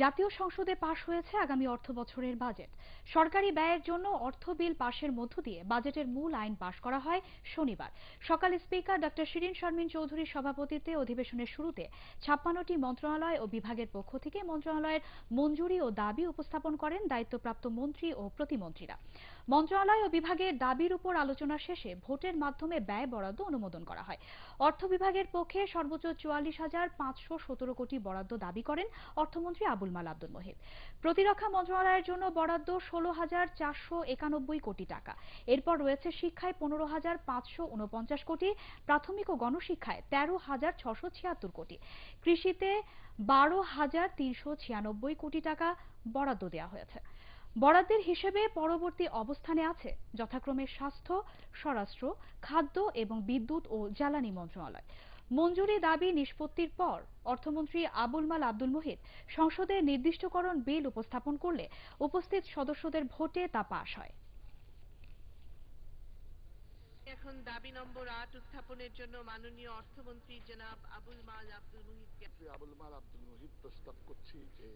জাতীয় সংসদে পাশ হয়েছে আগামী অর্থ বছরের বাজেট। সরকারি ব্যয়ের জন্য অর্থ বিল পাশের মধ্য দিয়ে বাজেটের মূল আইন পাশ করা হয় শনিবার। সকালে স্পিকার ডক্টর শিরিন শারমিন চৌধুরীর সভাপতিত্বে অধিবেশনের শুরুতে ছাপ্পান্নটি মন্ত্রণালয় ও বিভাগের পক্ষ থেকে মন্ত্রণালয়ের মঞ্জুরি ও দাবি উপস্থাপন করেন দায়িত্বপ্রাপ্ত মন্ত্রী ও প্রতিমন্ত্রীরা। মন্ত্রণালয় ও বিভাগের দাবির উপর আলোচনা শেষে ভোটের মাধ্যমে ব্যয় বরাদ্দ অনুমোদন করা হয়। অর্থ বিভাগের পক্ষে সর্বোচ্চ চুয়াল্লিশ হাজার পাঁচশো সতেরো কোটি বরাদ্দ দাবি করেন অর্থমন্ত্রী আবুল মাল, আব্দুল মহিদ প্রতিরক্ষা মন্ত্রণালয়ের জন্য বরাদ্দ ষোলো হাজার চারশো একানব্বই কোটি টাকা। এরপর রয়েছে শিক্ষায় পনেরো হাজার পাঁচশো উনপঞ্চাশ কোটি, প্রাথমিক ও গণশিক্ষায় তেরো হাজার ছশো ছিয়াত্তর কোটি। কৃষিতে বারো হাজার তিনশো ছিয়ানব্বই কোটি টাকা বরাদ্দ দেওয়া হয়েছে। বরাদ্দের হিসেবে পরবর্তী অবস্থানে আছে যথাক্রমে স্বাস্থ্য, স্বরাষ্ট্র, খাদ্য এবং বিদ্যুৎ ও জ্বালানি মন্ত্রণালয়। মঞ্জুরি দাবি নিষ্পত্তির পর অর্থমন্ত্রী আবুল মাল আব্দুল মুহিত সংসদে নির্দিষ্টকরণ বিল উপস্থাপন করলে উপস্থিত সদস্যদের ভোটে তা পাশ হয়। এখন দাবি নম্বর আট উত্থাপনের জন্য মাননীয় অর্থমন্ত্রী জনাব আবুল মাল আব্দুল মুহিতকে আবুল মাল আব্দুল মুহিত প্রস্তাব করছি যে